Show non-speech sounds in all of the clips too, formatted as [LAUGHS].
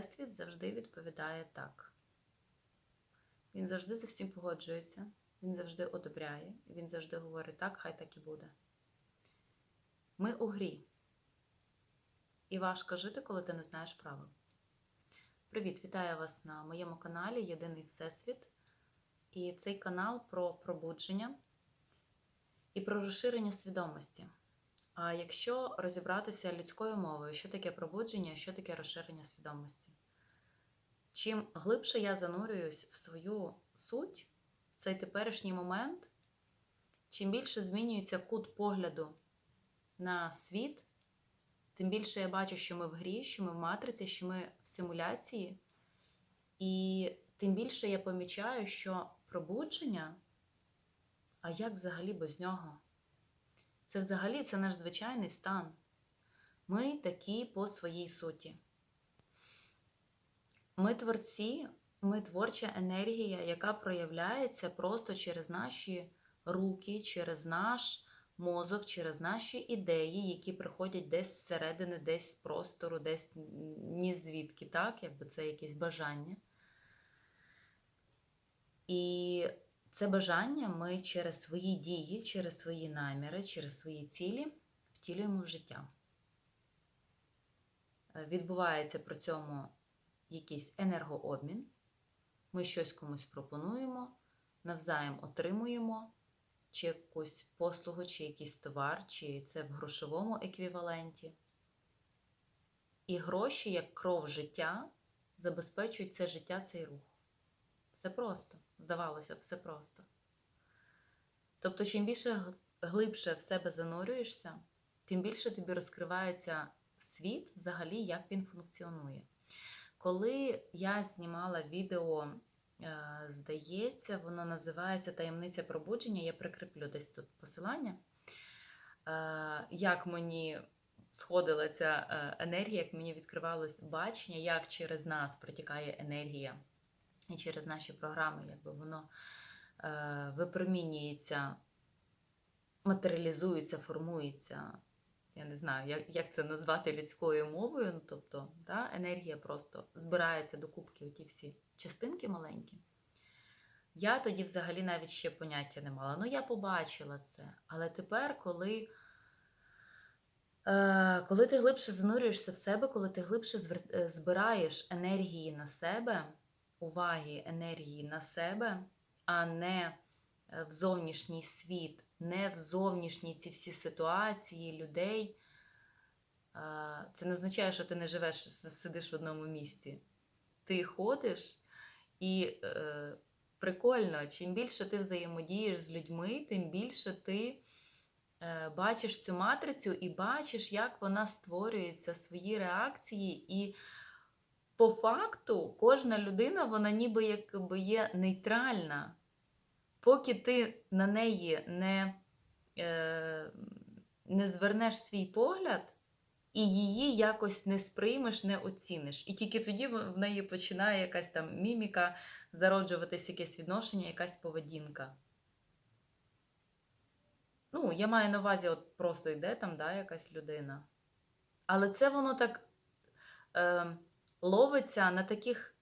Всесвіт завжди відповідає так. Він завжди за всім погоджується, він завжди одобряє, він завжди говорить так, хай так і буде. Ми у грі. І важко жити, коли ти не знаєш правил. Привіт, вітаю вас на моєму каналі Єдиний Всесвіт. І цей канал про пробудження і про розширення свідомості. А якщо розібратися людською мовою, що таке пробудження, що таке розширення свідомості? Чим глибше я занурююсь в свою суть, в цей теперішній момент, чим більше змінюється кут погляду на світ, тим більше я бачу, що ми в грі, що ми в матриці, що ми в симуляції. І тим більше я помічаю, що пробудження, а як взагалі без нього? Це взагалі це наш звичайний стан. Ми такі по своїй суті. Ми творці, ми творча енергія, яка проявляється просто через наші руки, через наш мозок, через наші ідеї, які приходять десь зсередини, десь з простору, десь ні звідки, так, якби це якесь бажання. І це бажання ми через свої дії, через свої наміри, через свої цілі втілюємо в життя. Е, Відбувається при цьому якийсь енергообмін. Ми щось комусь пропонуємо, навзаєм отримуємо чи якусь послугу, чи якийсь товар, чи це в грошовому еквіваленті. І гроші, як кров життя, забезпечують це життя, цей рух. Все просто, здавалося, б, все просто. Тобто, чим більше глибше в себе занурюєшся, тим більше тобі розкривається світ, взагалі, як він функціонує. Коли я знімала відео, е, здається, воно називається Таємниця пробудження, я прикріплю десь тут посилання, е, як мені сходила ця е, енергія, як мені відкривалось бачення, як через нас протікає енергія і через наші програми, якби воно е, випромінюється, матеріалізується, формується. Я не знаю, як як це назвати людською мовою. Ну, тобто, да, енергія просто збирається до кубки оті всі частинки маленькі. Я тоді взагалі навіть ще поняття не мала. Ну, я побачила це. Але тепер, коли е, коли ти глибше занурюєшся в себе, коли ти глибше збираєш енергії на себе, уваги енергії на себе, а не в зовнішній світ, не в зовнішні ці всі ситуації, людей. Це не означає, що ти не живеш, сидиш в одному місці. Ти ходиш і е, прикольно, чим більше ти взаємодієш з людьми, тим більше ти е, бачиш цю матрицю і бачиш, як вона створюється, свої реакції. І по факту кожна людина, вона ніби якби є нейтральна. Поки ти на неї не, е, не звернеш свій погляд і її якось не сприймеш, не оціниш. І тільки тоді в неї починає якась там міміка, зароджуватись якесь відношення, якась поведінка. Ну, я маю на увазі, от просто йде там да, якась людина. Але це воно так е, ловиться на таких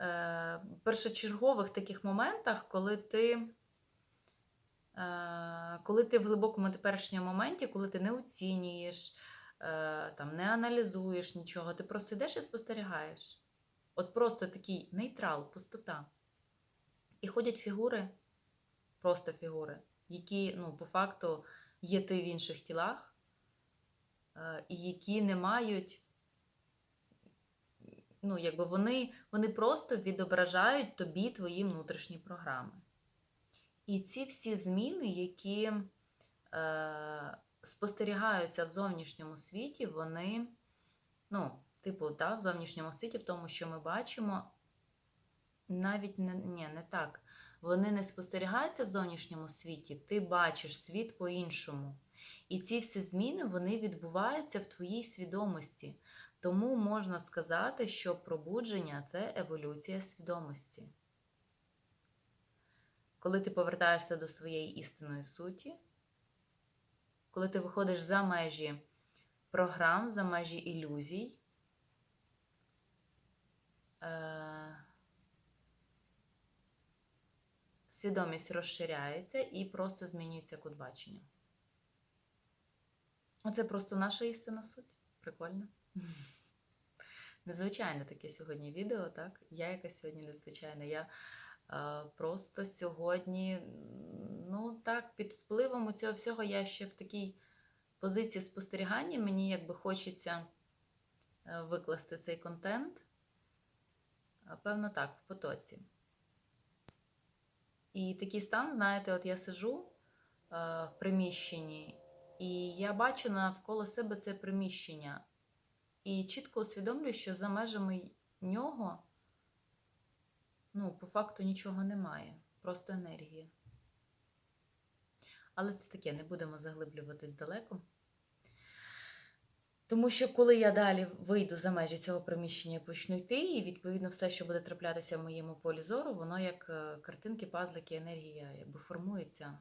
е, першочергових таких моментах, коли ти, е, коли ти в глибокому теперішньому моменті, коли ти не оцінюєш, е, там, не аналізуєш нічого, ти просто йдеш і спостерігаєш. От просто такий нейтрал, пустота. І ходять фігури, просто фігури, які, ну, по факту, є ти в інших тілах, е, і які не мають ну, якби вони, вони просто відображають тобі твої внутрішні програми. І ці всі зміни, які е, спостерігаються в зовнішньому світі, вони, ну, типу, да, в зовнішньому світі, в тому, що ми бачимо, навіть не, ні, не так. Вони не спостерігаються в зовнішньому світі, ти бачиш світ по-іншому. І ці всі зміни вони відбуваються в твоїй свідомості. Тому можна сказати, що пробудження це еволюція свідомості. Коли ти повертаєшся до своєї істинної суті, коли ти виходиш за межі програм, за межі ілюзій, е, свідомість розширяється і просто змінюється кут бачення. Оце просто наша істинна суть. Прикольно. [LAUGHS] Незвичайне таке сьогодні відео, так? Я якась сьогодні незвичайна. Я е, просто сьогодні, ну так, під впливом цього всього я ще в такій позиції спостерігання. Мені якби хочеться е, викласти цей контент. Певно, так, в потоці. І такий стан, знаєте, от я сижу е, в приміщенні, і я бачу навколо себе це приміщення. І чітко усвідомлюю, що за межами нього, ну, по факту нічого немає, просто енергія. Але це таке, не будемо заглиблюватись далеко. Тому що коли я далі вийду за межі цього приміщення і почну йти, і відповідно все, що буде траплятися в моєму полі зору, воно як е, картинки, пазлики, енергія якби формується,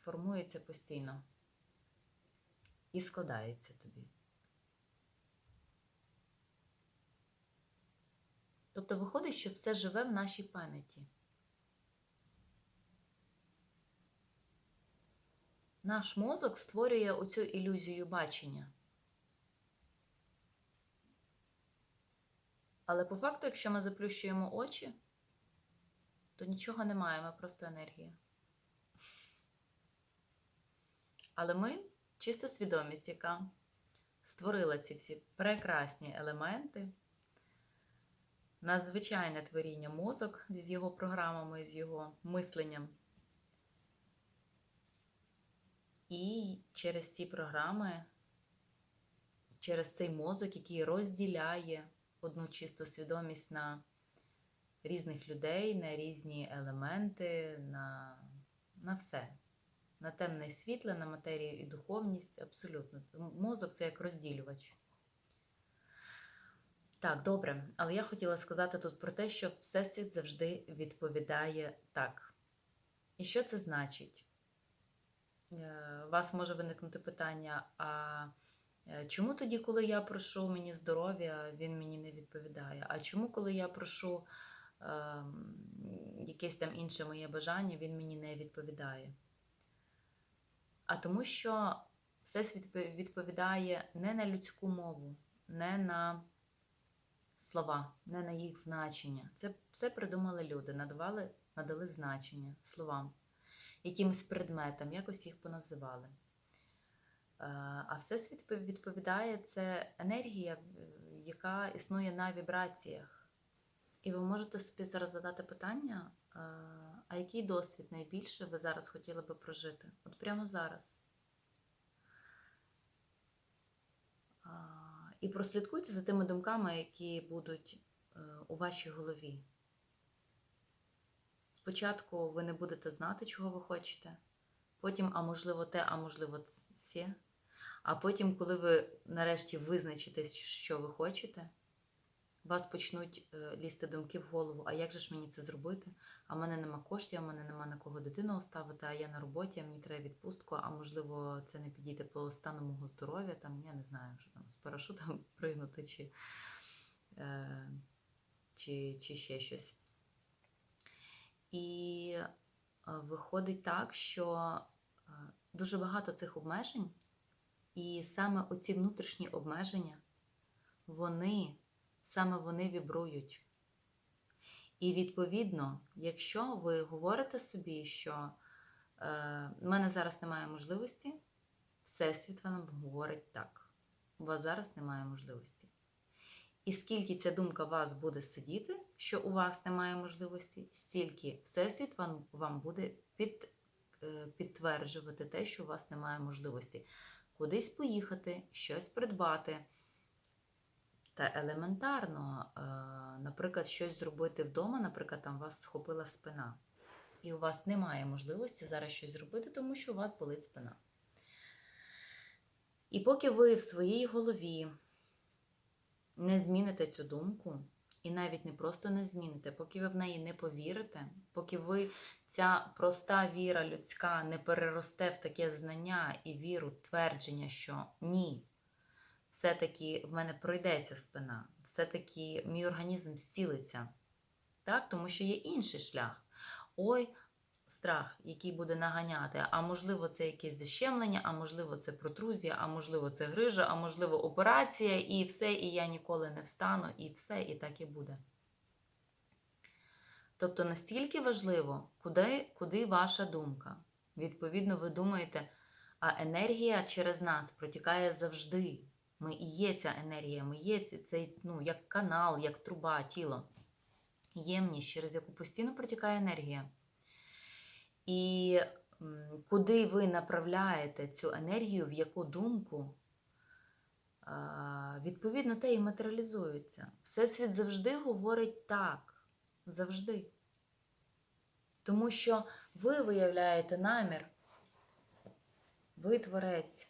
формується постійно і складається тобі. Тобто виходить, що все живе в нашій пам'яті. Наш мозок створює оцю ілюзію бачення. Але по факту, якщо ми заплющуємо очі, то нічого немає, ми просто енергія. Але ми чиста свідомість, яка створила ці всі прекрасні елементи, надзвичайне творіння мозок з його програмами, з його мисленням. І через ці програми, через цей мозок, який розділяє одну чисту свідомість на різних людей, на різні елементи, на, на все. На темне і світле, на матерію і духовність, абсолютно. Мозок це як розділювач. Так, добре. Але я хотіла сказати тут про те, що Всесвіт завжди відповідає так. І що це значить? Е, У вас може виникнути питання: а е, чому тоді, коли я прошу мені здоров'я, він мені не відповідає? А чому, коли я прошу е, якесь там інше моє бажання, він мені не відповідає? А тому, що Всесвіт відповідає не на людську мову, не на слова, не на їх значення. Це все придумали люди, надавали, надали значення словам якимось предметам, якось їх поназивали. Е, А всесвіт відповідає це енергія, яка існує на вібраціях. І ви можете собі зараз задати питання, е, а який досвід найбільше ви зараз хотіли би прожити? От прямо зараз. І прослідкуйте за тими думками, які будуть е, у вашій голові. Спочатку ви не будете знати, чого ви хочете, потім, а можливо, те, а можливо, це. А потім, коли ви нарешті визначитесь, що ви хочете, вас почнуть е, лізти думки в голову, а як же ж мені це зробити? А в мене нема коштів, а в мене нема на кого дитину оставити, а я на роботі, а мені треба відпустку, а можливо, це не підійде по стану мого здоров'я, там, я не знаю, що там з парашутом [LAUGHS] пригнути чи, е, чи, чи ще щось. І е, виходить так, що е, дуже багато цих обмежень, і саме оці внутрішні обмеження, вони саме вони вібрують. І відповідно, якщо ви говорите собі, що е, в мене зараз немає можливості, Всесвіт вам говорить так. У вас зараз немає можливості. І скільки ця думка вас буде сидіти, що у вас немає можливості, стільки Всесвіт вам, вам буде під, е, підтверджувати те, що у вас немає можливості. Кудись поїхати, щось придбати. Та елементарно, е, наприклад, щось зробити вдома, наприклад, там вас схопила спина. І у вас немає можливості зараз щось зробити, тому що у вас болить спина. І поки ви в своїй голові не зміните цю думку, і навіть не просто не зміните, поки ви в неї не повірите, поки ви ця проста віра людська не переросте в таке знання і віру, твердження, що ні, все-таки в мене пройдеться спина, все-таки мій організм зцілиться. Так? Тому що є інший шлях. Ой, страх, який буде наганяти. А можливо, це якесь защемлення, а можливо, це протрузія, а можливо, це грижа, а можливо, операція, і все, і я ніколи не встану, і все, і так і буде. Тобто настільки важливо, куди, куди ваша думка. Відповідно, ви думаєте, а енергія через нас протікає завжди. Ми і є ця енергія, ми є цей, ну, як канал, як труба, тіло. Ємність, через яку постійно протікає енергія. І куди ви направляєте цю енергію, в яку думку, відповідно, те і матеріалізується. Всесвіт завжди говорить так. Завжди. Тому що ви виявляєте намір, ви творець,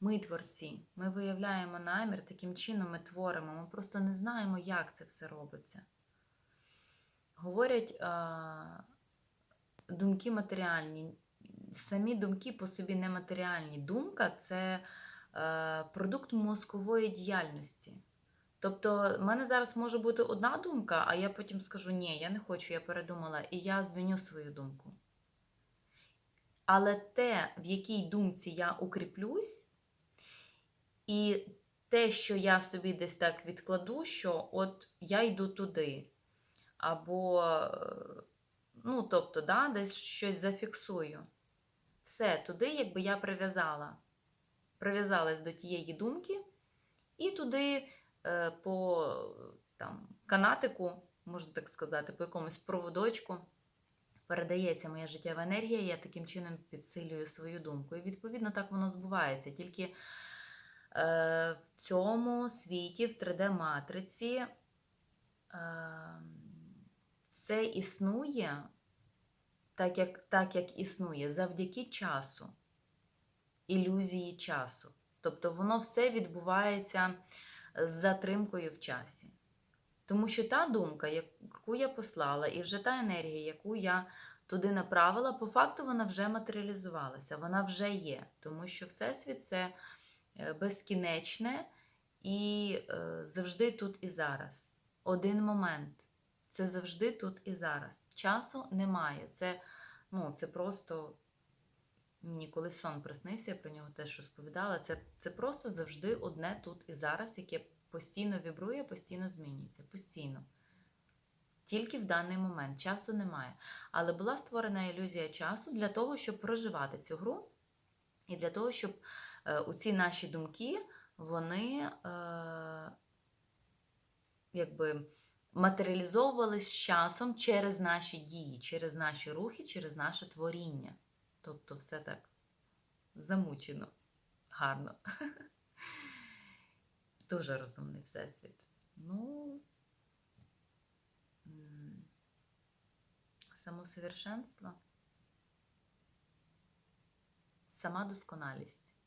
ми творці. Ми виявляємо намір, таким чином ми творимо. Ми просто не знаємо, як це все робиться. Говорять, а, думки матеріальні. Самі думки по собі нематеріальні. Думка це е, продукт мозкової діяльності. Тобто, в мене зараз може бути одна думка, а я потім скажу, ні, я не хочу, я передумала, і я зміню свою думку. Але те, в якій думці я укріплюсь, і те, що я собі десь так відкладу, що от я йду туди, або, е, ну, тобто, да, десь щось зафіксую. Все, туди, якби я прив'язала. Прив'язалась до тієї думки, і туди е, по там, канатику, можна так сказати, по якомусь проводочку передається моя життєва енергія, я таким чином підсилюю свою думку. І відповідно так воно збувається. Тільки в цьому світі, в 3D-матриці, е, все існує так як, так, як існує, завдяки часу, ілюзії часу. Тобто воно все відбувається з затримкою в часі. Тому що та думка, яку я послала, і вже та енергія, яку я туди направила, по факту вона вже матеріалізувалася, вона вже є. Тому що Всесвіт це е, безкінечне і е, завжди тут і зараз. Один момент. Це завжди тут і зараз. Часу немає. Це, ну, це просто мені колись сон приснився, я про нього теж розповідала. Це, це просто завжди одне тут і зараз, яке постійно вібрує, постійно змінюється. Постійно. Тільки в даний момент часу немає. Але була створена ілюзія часу для того, щоб проживати цю гру, і для того, щоб е, оці наші думки, вони е, якби матеріалізовувались з часом через наші дії, через наші рухи, через наше творіння. Тобто все так замучено, гарно. [LAUGHS] Дуже розумний всесвіт. Ну, самосовершенство, сама досконалість.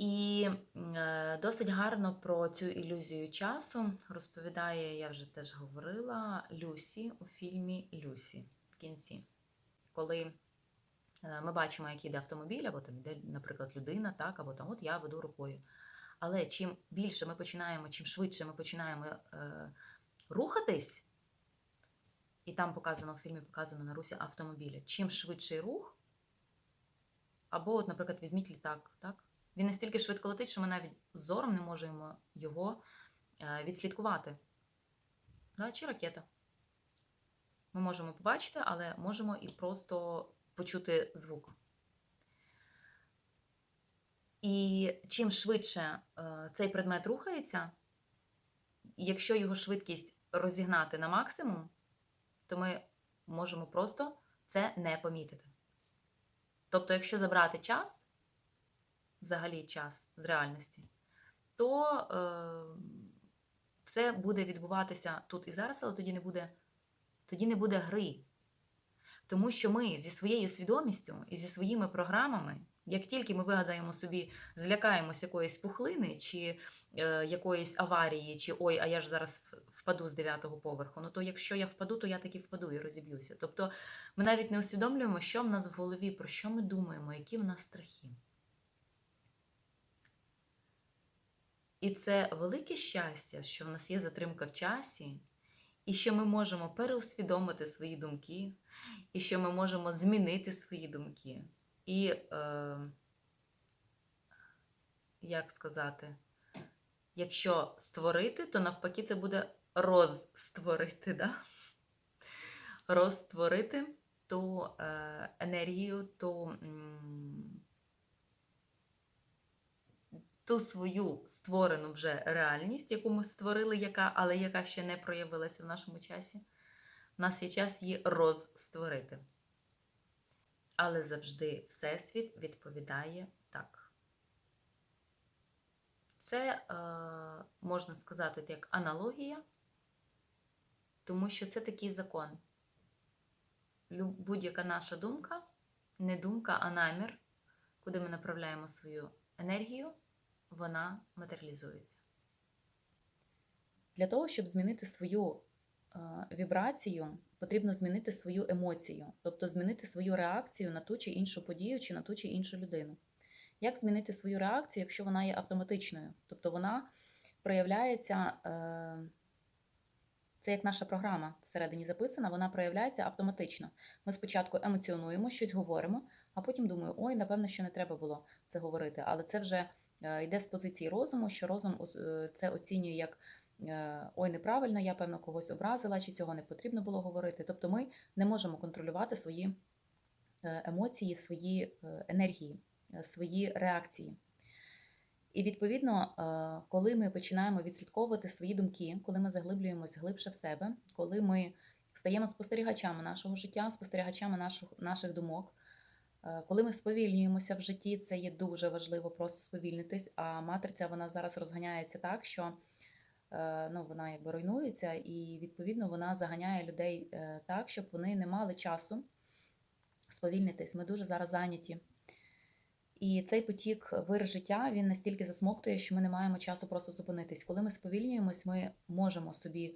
І е, досить гарно про цю ілюзію часу розповідає, я вже теж говорила, Люсі у фільмі Люсі в кінці. Коли е, ми бачимо, як іде автомобіль, або там іде, наприклад, людина, так, або там от я веду рукою. Але чим більше ми починаємо, чим швидше ми починаємо е, рухатись, і там показано в фільмі показано на русі автомобіля, чим швидший рух, або, от, наприклад, візьміть літак, так? Він настільки швидко летить, що ми навіть зором не можемо його е, відслідкувати. Да? Чи ракета. Ми можемо побачити, але можемо і просто почути звук. І чим швидше е, цей предмет рухається, якщо його швидкість розігнати на максимум, то ми можемо просто це не помітити. Тобто, якщо забрати час, взагалі час з реальності, то е, все буде відбуватися тут і зараз, але тоді не буде, тоді не буде гри. Тому що ми зі своєю свідомістю і зі своїми програмами, як тільки ми вигадаємо собі, злякаємось якоїсь пухлини чи е, якоїсь аварії, чи ой, а я ж зараз впаду з дев'ятого поверху. Ну то якщо я впаду, то я таки впаду і розіб'юся. Тобто ми навіть не усвідомлюємо, що в нас в голові, про що ми думаємо, які в нас страхи. І це велике щастя, що в нас є затримка в часі, і що ми можемо переусвідомити свої думки, і що ми можемо змінити свої думки. І, е, як сказати, якщо створити, то навпаки це буде розстворити. Да? Розстворити ту е, енергію, ту, м, ту свою створену вже реальність, яку ми створили, яка, але яка ще не проявилася в нашому часі. У нас є час її розстворити. Але завжди Всесвіт відповідає так. Це е, можна сказати як аналогія, тому що це такий закон. Будь-яка наша думка, не думка, а намір, куди ми направляємо свою енергію, вона матеріалізується. Для того, щоб змінити свою е, вібрацію, потрібно змінити свою емоцію, тобто змінити свою реакцію на ту чи іншу подію, чи на ту чи іншу людину. Як змінити свою реакцію, якщо вона є автоматичною? Тобто вона проявляється, е, це як наша програма всередині записана, вона проявляється автоматично. Ми спочатку емоціонуємо, щось говоримо, а потім думаю, ой, напевно, що не треба було це говорити. Але це вже йде з позиції розуму, що розум е, це оцінює як е, ой, неправильно, я певно когось образила, чи цього не потрібно було говорити. Тобто ми не можемо контролювати свої е, емоції, свої е, енергії, е, свої реакції. І відповідно, е, коли ми починаємо відслідковувати свої думки, коли ми заглиблюємось глибше в себе, коли ми стаємо спостерігачами нашого життя, спостерігачами наших, наших думок, е, коли ми сповільнюємося в житті, це є дуже важливо просто сповільнитись. А матриця вона зараз розганяється так, що е, ну, вона якби руйнується, і відповідно вона заганяє людей е, так, щоб вони не мали часу сповільнитись. Ми дуже зараз зайняті. І цей потік вир життя він настільки засмоктує, що ми не маємо часу просто зупинитись. Коли ми сповільнюємось, ми можемо собі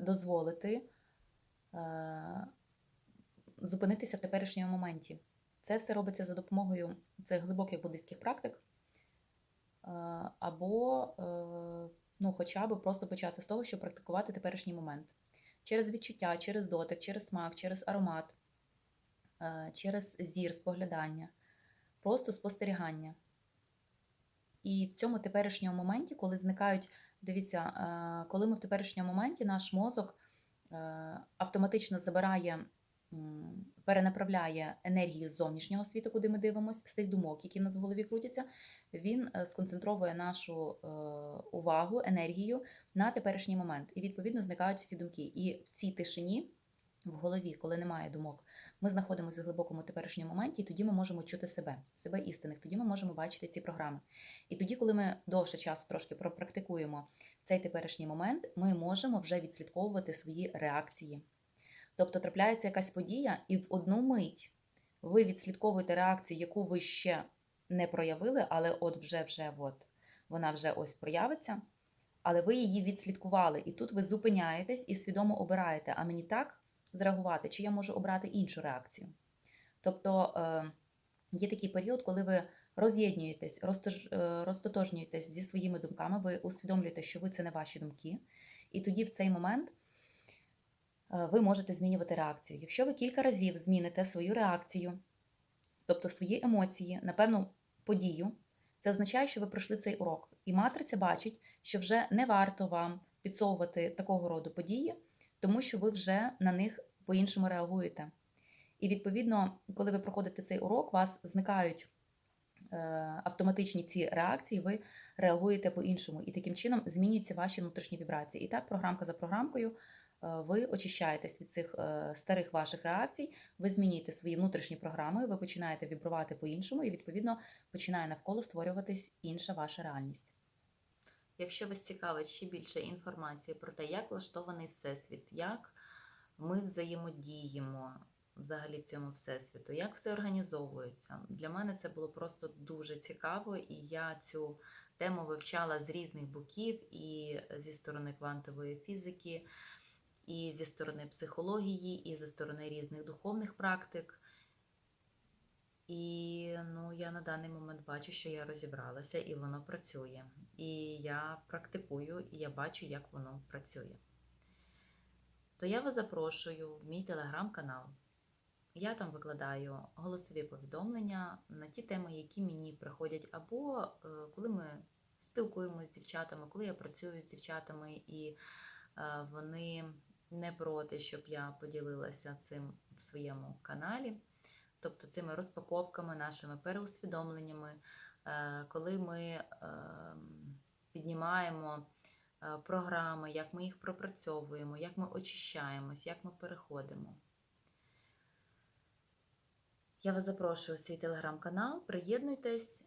дозволити е, зупинитися в теперішньому моменті. Це все робиться за допомогою цих глибоких буддийських практик, е, або е, ну, хоча б просто почати з того, щоб практикувати теперішній момент. Через відчуття, через дотик, через смак, через аромат, е, через зір, споглядання просто спостерігання. І в цьому теперішньому моменті, коли зникають, дивіться, коли ми в теперішньому моменті наш мозок автоматично забирає, перенаправляє енергію зовнішнього світу, куди ми дивимося, з тих думок, які в нас в голові крутяться, він е, сконцентровує нашу е, увагу, енергію на теперішній момент. І відповідно зникають всі думки. І в цій тишині в голові, коли немає думок, ми знаходимося в глибокому теперішньому моменті, і тоді ми можемо чути себе, себе істинних. Тоді ми можемо бачити ці програми. І тоді, коли ми довше часу трошки пропрактикуємо цей теперішній момент, ми можемо вже відслідковувати свої реакції. Тобто трапляється якась подія, і в одну мить ви відслідковуєте реакцію, яку ви ще не проявили, але от вже вже от вона вже ось проявиться. Але ви її відслідкували, і тут ви зупиняєтесь і свідомо обираєте, а мені так зреагувати, чи я можу обрати іншу реакцію. Тобто е, є такий період, коли ви роз'єднуєтесь, розтож, е, розтотожнюєтесь зі своїми думками, ви усвідомлюєте, що ви це не ваші думки, і тоді в цей момент ви можете змінювати реакцію. Якщо ви кілька разів зміните свою реакцію, тобто свої емоції на певну подію, це означає, що ви пройшли цей урок. І матриця бачить, що вже не варто вам підсовувати такого роду події, тому що ви вже на них по-іншому реагуєте. І відповідно, коли ви проходите цей урок, у вас зникають е, автоматичні ці реакції, ви реагуєте по-іншому. І таким чином змінюються ваші внутрішні вібрації. І так, програмка за програмкою, е, ви очищаєтесь від цих е, старих ваших реакцій, ви змінюєте свої внутрішні програми, ви починаєте вібрувати по-іншому, і відповідно починає навколо створюватись інша ваша реальність. Якщо вас цікавить ще більше інформації про те, як влаштований всесвіт, як ми взаємодіємо взагалі в цьому всесвіту, як все організовується, для мене це було просто дуже цікаво, і я цю тему вивчала з різних боків, і зі сторони квантової фізики, і зі сторони психології, і зі сторони різних духовних практик. І ну, я на даний момент бачу, що я розібралася і воно працює. І я практикую, і я бачу, як воно працює. То я вас запрошую в мій телеграм-канал. Я там викладаю голосові повідомлення на ті теми, які мені приходять, або е, коли ми спілкуємося з дівчатами, коли я працюю з дівчатами і е, вони не проти, щоб я поділилася цим в своєму каналі, тобто цими розпаковками, нашими переусвідомленнями, е, коли ми е, піднімаємо е, програми, як ми їх пропрацьовуємо, як ми очищаємось, як ми переходимо. Я вас запрошую у свій телеграм-канал, приєднуйтесь.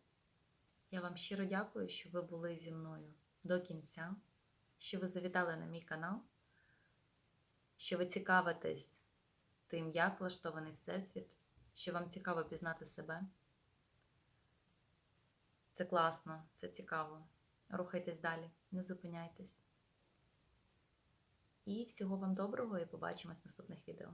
Я вам щиро дякую, що ви були зі мною до кінця, що ви завітали на мій канал, що ви цікавитесь тим, як влаштований Всесвіт, що вам цікаво пізнати себе. Це класно, це цікаво. Рухайтесь далі, не зупиняйтесь. І всього вам доброго і побачимось в наступних відео.